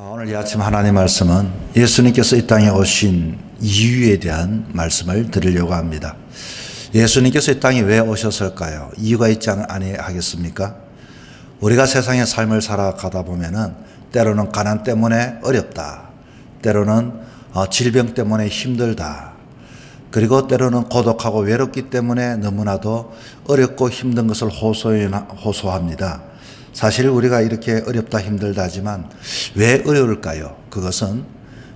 아, 오늘 이 아침 하나님 말씀은 예수님께서 이 땅에 오신 이유에 대한 말씀을 드리려고 합니다. 예수님께서 이 땅에 왜 오셨을까요? 이유가 있지 아니하겠습니까? 우리가 세상의 삶을 살아가다 보면은 때로는 가난 때문에 어렵다. 때로는 어, 질병 때문에 힘들다. 그리고 때로는 고독하고 외롭기 때문에 너무나도 어렵고 힘든 것을 호소합니다. 사실 우리가 이렇게 어렵다 힘들다 하지만 왜 어려울까요? 그것은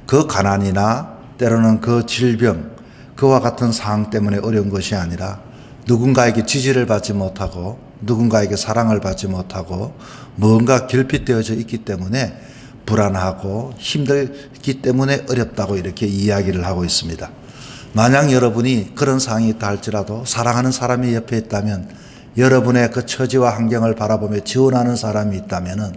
그 가난이나 때로는 그 질병, 그와 같은 상황 때문에 어려운 것이 아니라 누군가에게 지지를 받지 못하고 누군가에게 사랑을 받지 못하고 뭔가 결핍되어져 있기 때문에 불안하고 힘들기 때문에 어렵다고 이렇게 이야기를 하고 있습니다. 만약 여러분이 그런 상황이 있다 할지라도 사랑하는 사람이 옆에 있다면 여러분의 그 처지와 환경을 바라보며 지원하는 사람이 있다면은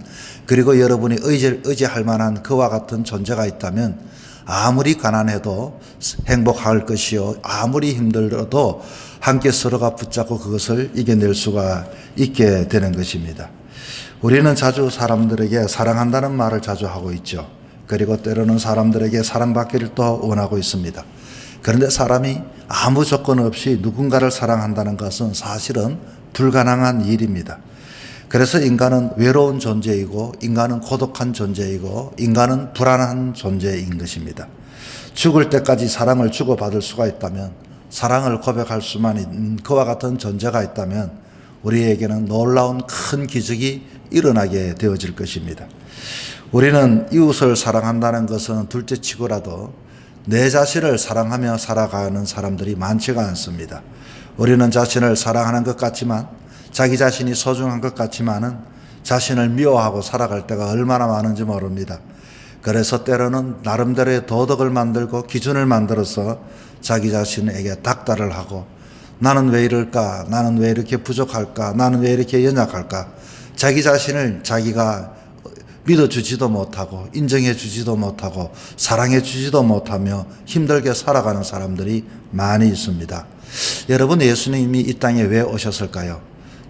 그리고 여러분이 의지, 의지할 만한 그와 같은 존재가 있다면 아무리 가난해도 행복할 것이요 아무리 힘들어도 함께 서로가 붙잡고 그것을 이겨낼 수가 있게 되는 것입니다. 우리는 자주 사람들에게 사랑한다는 말을 자주 하고 있죠. 그리고 때로는 사람들에게 사랑받기를 또 원하고 있습니다. 그런데 사람이 아무 조건 없이 누군가를 사랑한다는 것은 사실은 불가능한 일입니다. 그래서 인간은 외로운 존재이고 인간은 고독한 존재이고 인간은 불안한 존재인 것입니다. 죽을 때까지 사랑을 주고받을 수가 있다면 사랑을 고백할 수만 있는 그와 같은 존재가 있다면 우리에게는 놀라운 큰 기적이 일어나게 되어질 것입니다. 우리는 이웃을 사랑한다는 것은 둘째 치고라도 내 자신을 사랑하며 살아가는 사람들이 많지가 않습니다. 우리는 자신을 사랑하는 것 같지만 자기 자신이 소중한 것 같지만은 자신을 미워하고 살아갈 때가 얼마나 많은지 모릅니다. 그래서 때로는 나름대로의 도덕을 만들고 기준을 만들어서 자기 자신에게 닥달을 하고 나는 왜 이럴까? 나는 왜 이렇게 부족할까? 나는 왜 이렇게 연약할까? 자기 자신을 자기가 믿어주지도 못하고 인정해주지도 못하고 사랑해주지도 못하며 힘들게 살아가는 사람들이 많이 있습니다. 여러분 예수님이 이 땅에 왜 오셨을까요?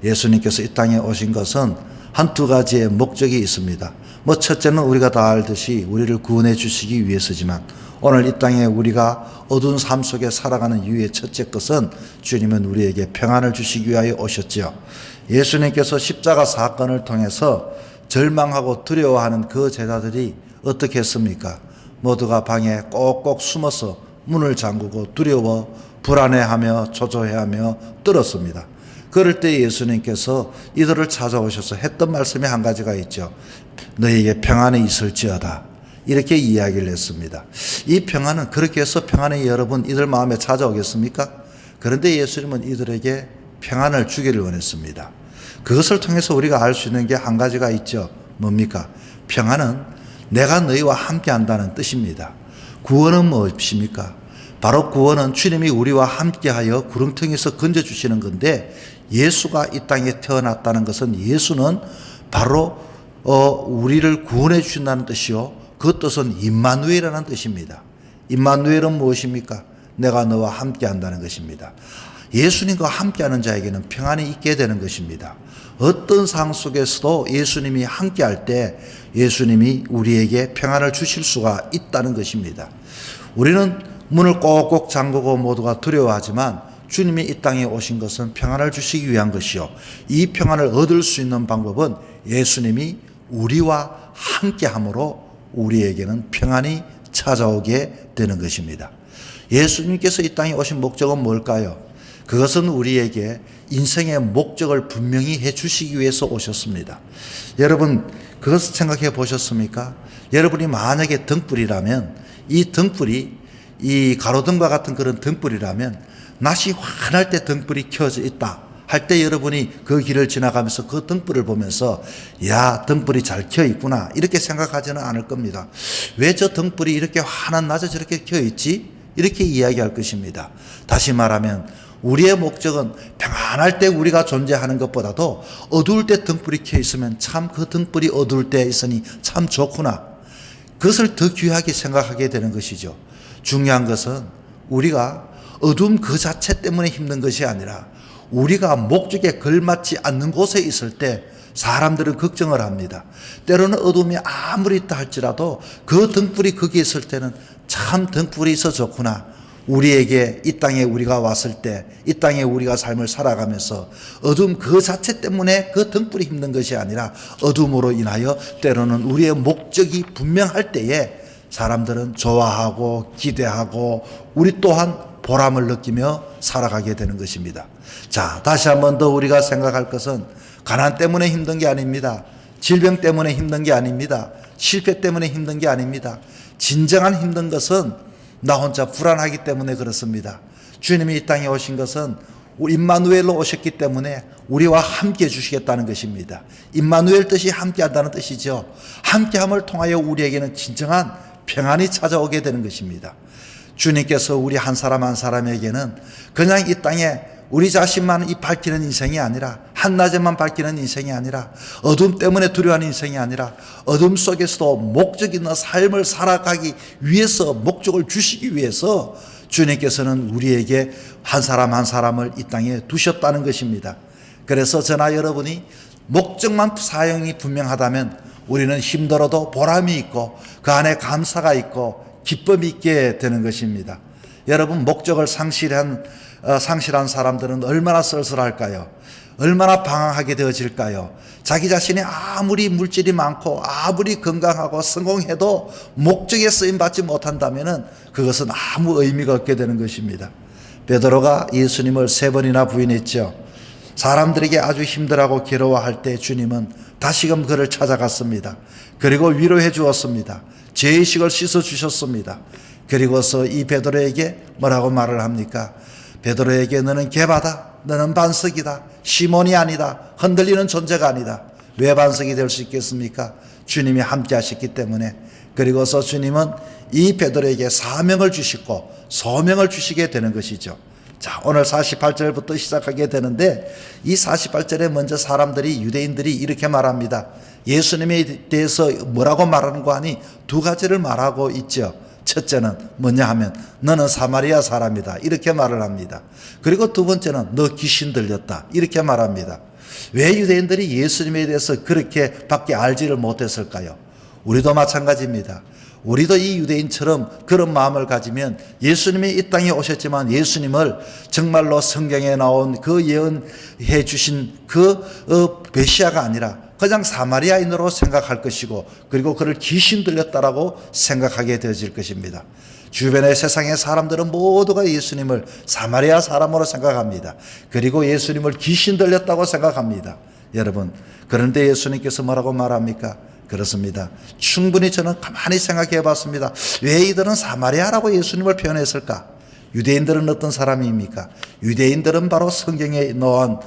예수님께서 이 땅에 오신 것은 한두 가지의 목적이 있습니다. 뭐 첫째는 우리가 다 알듯이 우리를 구원해 주시기 위해서지만 오늘 이 땅에 우리가 어두운 삶 속에 살아가는 이유의 첫째 것은 주님은 우리에게 평안을 주시기 위하여 오셨지요. 예수님께서 십자가 사건을 통해서 절망하고 두려워하는 그 제자들이 어떻게 했습니까? 모두가 방에 꼭꼭 숨어서 문을 잠그고 두려워 불안해하며 초조해하며 떨었습니다. 그럴 때 예수님께서 이들을 찾아오셔서 했던 말씀이 한 가지가 있죠. 너에게 평안이 있을지어다. 이렇게 이야기를 했습니다. 이 평안은 그렇게 해서 평안이 여러분 이들 마음에 찾아오겠습니까? 그런데 예수님은 이들에게 평안을 주기를 원했습니다. 그것을 통해서 우리가 알 수 있는 게 한 가지가 있죠. 뭡니까? 평안은 내가 너희와 함께 한다는 뜻입니다. 구원은 무엇입니까? 바로 구원은 주님이 우리와 함께하여 구름통에서 건져주시는 건데 예수가 이 땅에 태어났다는 것은 예수는 바로 어, 우리를 구원해 주신다는 뜻이요. 그 뜻은 임마누엘이라는 뜻입니다. 임마누엘은 무엇입니까? 내가 너와 함께 한다는 것입니다. 예수님과 함께하는 자에게는 평안이 있게 되는 것입니다. 어떤 상 속에서도 예수님이 함께할 때 예수님이 우리에게 평안을 주실 수가 있다는 것입니다. 우리는 문을 꼭꼭 잠그고 모두가 두려워하지만 주님이 이 땅에 오신 것은 평안을 주시기 위한 것이요. 이 평안을 얻을 수 있는 방법은 예수님이 우리와 함께 함으로 우리에게는 평안이 찾아오게 되는 것입니다. 예수님께서 이 땅에 오신 목적은 뭘까요? 그것은 우리에게 인생의 목적을 분명히 해 주시기 위해서 오셨습니다. 여러분, 그것을 생각해 보셨습니까? 여러분이 만약에 등불이라면 이 등불이 이 가로등과 같은 그런 등불이라면 낮이 환할 때 등불이 켜져 있다. 할 때 여러분이 그 길을 지나가면서 그 등불을 보면서 야 등불이 잘 켜 있구나 이렇게 생각하지는 않을 겁니다. 왜 저 등불이 이렇게 환한 낮에 저렇게 켜 있지? 이렇게 이야기할 것입니다. 다시 말하면 우리의 목적은 평안할 때 우리가 존재하는 것보다도 어두울 때 등불이 켜 있으면 참 그 등불이 어두울 때 있으니 참 좋구나. 그것을 더 귀하게 생각하게 되는 것이죠. 중요한 것은 우리가 어둠 그 자체 때문에 힘든 것이 아니라 우리가 목적에 걸맞지 않는 곳에 있을 때 사람들은 걱정을 합니다. 때로는 어둠이 아무리 있다 할지라도 그 등불이 거기 있을 때는 참 등불이 있어 좋구나. 우리에게 이 땅에 우리가 왔을 때 이 땅에 우리가 삶을 살아가면서 어둠 그 자체 때문에 그 등불이 힘든 것이 아니라 어둠으로 인하여 때로는 우리의 목적이 분명할 때에 사람들은 좋아하고 기대하고 우리 또한 보람을 느끼며 살아가게 되는 것입니다. 자, 다시 한 번 더 우리가 생각할 것은 가난 때문에 힘든 게 아닙니다. 질병 때문에 힘든 게 아닙니다. 실패 때문에 힘든 게 아닙니다. 진정한 힘든 것은 나 혼자 불안하기 때문에 그렇습니다. 주님이 이 땅에 오신 것은 임마누엘로 오셨기 때문에 우리와 함께 해주시겠다는 것입니다. 임마누엘 뜻이 함께한다는 뜻이죠. 함께함을 통하여 우리에게는 진정한 평안이 찾아오게 되는 것입니다. 주님께서 우리 한 사람 한 사람에게는 그냥 이 땅에 우리 자신만 이 밝히는 인생이 아니라 한낮에만 밝히는 인생이 아니라 어둠 때문에 두려워하는 인생이 아니라 어둠 속에서도 목적 있는 삶을 살아가기 위해서 목적을 주시기 위해서 주님께서는 우리에게 한 사람 한 사람을 이 땅에 두셨다는 것입니다. 그래서 저나 여러분이 목적만 사용이 분명하다면 우리는 힘들어도 보람이 있고 그 안에 감사가 있고 기쁨이 있게 되는 것입니다. 여러분 목적을 상실한 어, 상실한 사람들은 얼마나 썰썰할까요? 얼마나 방황하게 되어질까요? 자기 자신이 아무리 물질이 많고 아무리 건강하고 성공해도 목적에 쓰임 받지 못한다면은 그것은 아무 의미가 없게 되는 것입니다. 베드로가 예수님을 세 번이나 부인했죠. 사람들에게 아주 힘들하고 괴로워할 때 주님은 다시금 그를 찾아갔습니다. 그리고 위로해 주었습니다. 죄의식을 씻어 주셨습니다. 그리고서 이 베드로에게 뭐라고 말을 합니까? 베드로에게 너는 개바다. 너는 반석이다. 시몬이 아니다. 흔들리는 존재가 아니다. 왜 반석이 될 수 있겠습니까? 주님이 함께 하셨기 때문에. 그리고서 주님은 이 베드로에게 사명을 주시고 소명을 주시게 되는 것이죠. 자, 오늘 48절부터 시작하게 되는데 이 48절에 먼저 사람들이 유대인들이 이렇게 말합니다. 예수님에 대해서 뭐라고 말하는 거 아니 두 가지를 말하고 있죠. 첫째는 뭐냐 하면 너는 사마리아 사람이다. 이렇게 말을 합니다. 그리고 두 번째는 너 귀신 들렸다. 이렇게 말합니다. 왜 유대인들이 예수님에 대해서 그렇게 밖에 알지를 못했을까요? 우리도 마찬가지입니다. 우리도 이 유대인처럼 그런 마음을 가지면 예수님이 이 땅에 오셨지만 예수님을 정말로 성경에 나온 그 예언해 주신 그 어, 메시아가 아니라 그냥 사마리아인으로 생각할 것이고 그리고 그를 귀신 들렸다라고 생각하게 되어질 것입니다. 주변의 세상의 사람들은 모두가 예수님을 사마리아 사람으로 생각합니다. 그리고 예수님을 귀신 들렸다고 생각합니다. 여러분, 그런데 예수님께서 뭐라고 말합니까? 그렇습니다. 충분히 저는 가만히 생각해 봤습니다. 왜 이들은 사마리아라고 예수님을 표현했을까? 유대인들은 어떤 사람입니까? 유대인들은 바로 성경에 넣은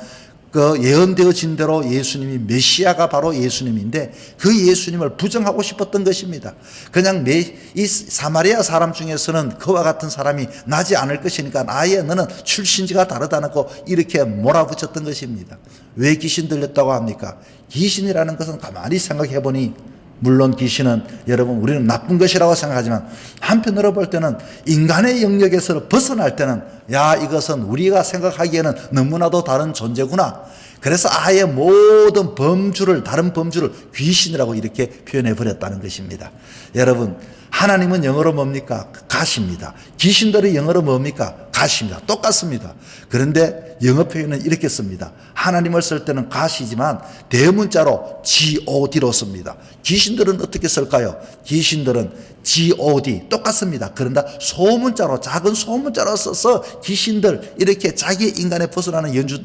그 예언되어진 대로 예수님이 메시아가 바로 예수님인데 그 예수님을 부정하고 싶었던 것입니다. 그냥 메, 이 사마리아 사람 중에서는 그와 같은 사람이 나지 않을 것이니까 아예 너는 출신지가 다르다고 이렇게 몰아붙였던 것입니다. 왜 귀신 들렸다고 합니까? 귀신이라는 것은 가만히 생각해 보니 물론 귀신은 여러분 우리는 나쁜 것이라고 생각하지만 한편으로 볼 때는 인간의 영역에서 벗어날 때는 야 이것은 우리가 생각하기에는 너무나도 다른 존재구나. 그래서 아예 모든 범주를 다른 범주를 귀신이라고 이렇게 표현해 버렸다는 것입니다. 여러분 하나님은 영어로 뭡니까? 가십니다. 귀신들의 영어로 뭡니까? 가십니다. 똑같습니다. 그런데 영어 표현은 이렇게 씁니다. 하나님을 쓸 때는 가시지만 대문자로 god로 씁니다. 귀신들은 어떻게 쓸까요? 귀신들은 god 똑같습니다. 그런다 소문자로 작은 소문자로 써서 귀신들 이렇게 자기 인간에 벗어나는 연주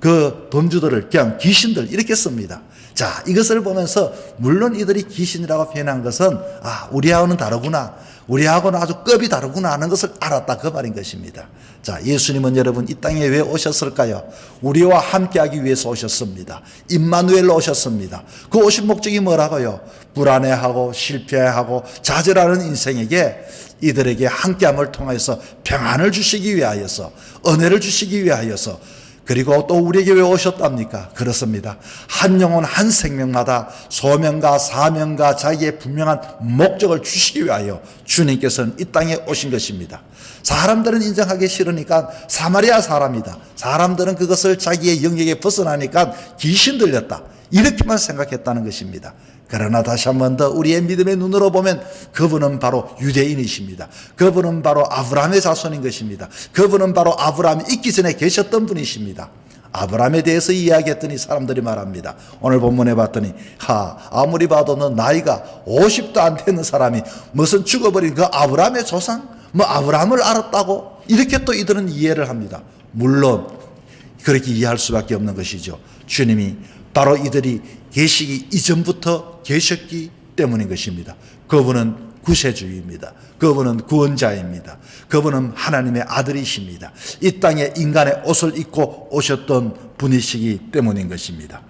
그 범주들을 그냥 귀신들 이렇게 씁니다. 자, 이것을 보면서 물론 이들이 귀신이라고 표현한 것은 아, 우리하고는 다르구나. 우리하고는 아주 급이 다르구나 하는 것을 알았다 그 말인 것입니다. 자, 예수님은 여러분 이 땅에 왜 오셨을까요? 우리와 함께하기 위해서 오셨습니다. 임마누엘로 오셨습니다. 그 오신 목적이 뭐라고요? 불안해하고 실패하고 좌절하는 인생에게 이들에게 함께함을 통해서 평안을 주시기 위하여서 은혜를 주시기 위하여서 그리고 또 우리에게 왜 오셨답니까? 그렇습니다. 한 영혼 한 생명마다 소명과 사명과 자기의 분명한 목적을 주시기 위하여 주님께서는 이 땅에 오신 것입니다. 사람들은 인정하기 싫으니까 사마리아 사람이다. 사람들은 그것을 자기의 영역에 벗어나니까 귀신 들렸다. 이렇게만 생각했다는 것입니다. 그러나 다시 한 번 더 우리의 믿음의 눈으로 보면 그분은 바로 유대인이십니다. 그분은 바로 아브라함의 자손인 것입니다. 그분은 바로 아브라함이 있기 전에 계셨던 분이십니다. 아브라함에 대해서 이야기했더니 사람들이 말합니다. 오늘 본문에 봤더니 하 아무리 봐도 너 나이가 50도 안 되는 사람이 무슨 죽어버린 그 아브라함의 조상 뭐 아브라함을 알았다고 이렇게 또 이들은 이해를 합니다. 물론 그렇게 이해할 수밖에 없는 것이죠. 주님이 바로 이들이 계시기 이전부터 계셨기 때문인 것입니다. 그분은 구세주입니다. 그분은 구원자입니다. 그분은 하나님의 아들이십니다. 이 땅에 인간의 옷을 입고 오셨던 분이시기 때문인 것입니다.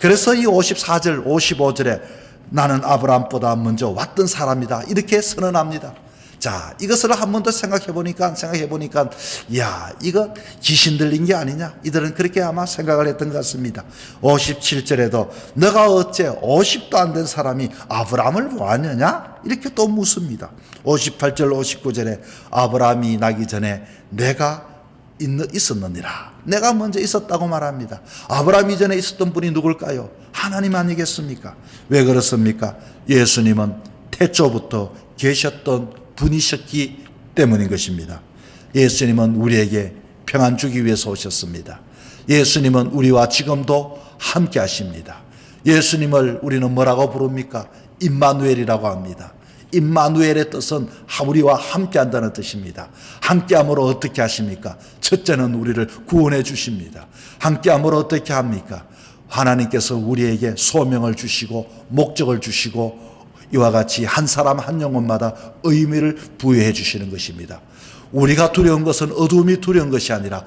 그래서 이 54절, 55절에 나는 아브라함보다 먼저 왔던 사람이다. 이렇게 선언합니다. 자, 이것을 한 번 더 생각해 보니까, 생각해 보니까, 야, 이거 귀신 들린 게 아니냐? 이들은 그렇게 아마 생각을 했던 것 같습니다. 57절에도 너가 어째 50도 안 된 사람이 아브라함을 보았느냐? 이렇게 또 묻습니다. 58절, 59절에 아브라함이 나기 전에 내가 있- 있었느니라. 내가 먼저 있었다고 말합니다. 아브라함 이전에 있었던 분이 누굴까요? 하나님 아니겠습니까? 왜 그렇습니까? 예수님은 태초부터 계셨던 분이셨기 때문인 것입니다. 예수님은 우리에게 평안 주기 위해서 오셨습니다. 예수님은 우리와 지금도 함께 하십니다. 예수님을 우리는 뭐라고 부릅니까? 임마누엘이라고 합니다. 임마누엘의 뜻은 우리와 함께 한다는 뜻입니다. 함께함으로 어떻게 하십니까? 첫째는 우리를 구원해 주십니다. 함께함으로 어떻게 합니까? 하나님께서 우리에게 소명을 주시고 목적을 주시고 이와 같이 한 사람 한 영혼마다 의미를 부여해 주시는 것입니다. 우리가 두려운 것은 어두움이 두려운 것이 아니라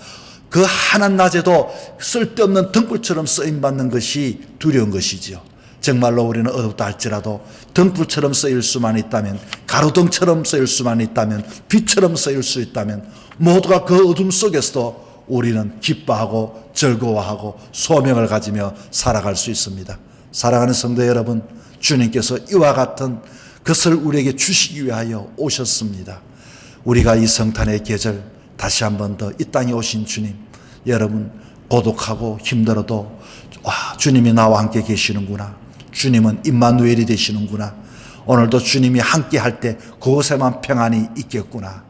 그 하얀 낮에도 쓸데없는 등불처럼 쓰임 받는 것이 두려운 것이지요. 정말로 우리는 어둡다 할지라도 등불처럼 쓰일 수만 있다면 가로등처럼 쓰일 수만 있다면 빛처럼 쓰일 수 있다면 모두가 그 어둠 속에서도 우리는 기뻐하고 즐거워하고 소명을 가지며 살아갈 수 있습니다. 사랑하는 성도 여러분, 주님께서 이와 같은 것을 우리에게 주시기 위하여 오셨습니다. 우리가 이 성탄의 계절 다시 한 번 더 이 땅에 오신 주님, 여러분 고독하고 힘들어도 와 주님이 나와 함께 계시는구나. 주님은 임마누엘이 되시는구나. 오늘도 주님이 함께 할 때 그곳에만 평안이 있겠구나.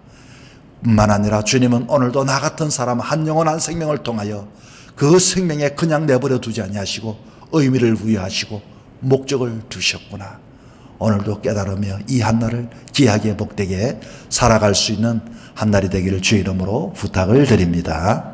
뿐만 아니라 주님은 오늘도 나 같은 사람 한 영혼 한 생명을 통하여 그 생명에 그냥 내버려 두지 아니하시고 의미를 부여하시고 목적을 두셨구나. 오늘도 깨달으며 이 한날을 귀하게 복되게 살아갈 수 있는 한날이 되기를 주의 이름으로 부탁을 드립니다.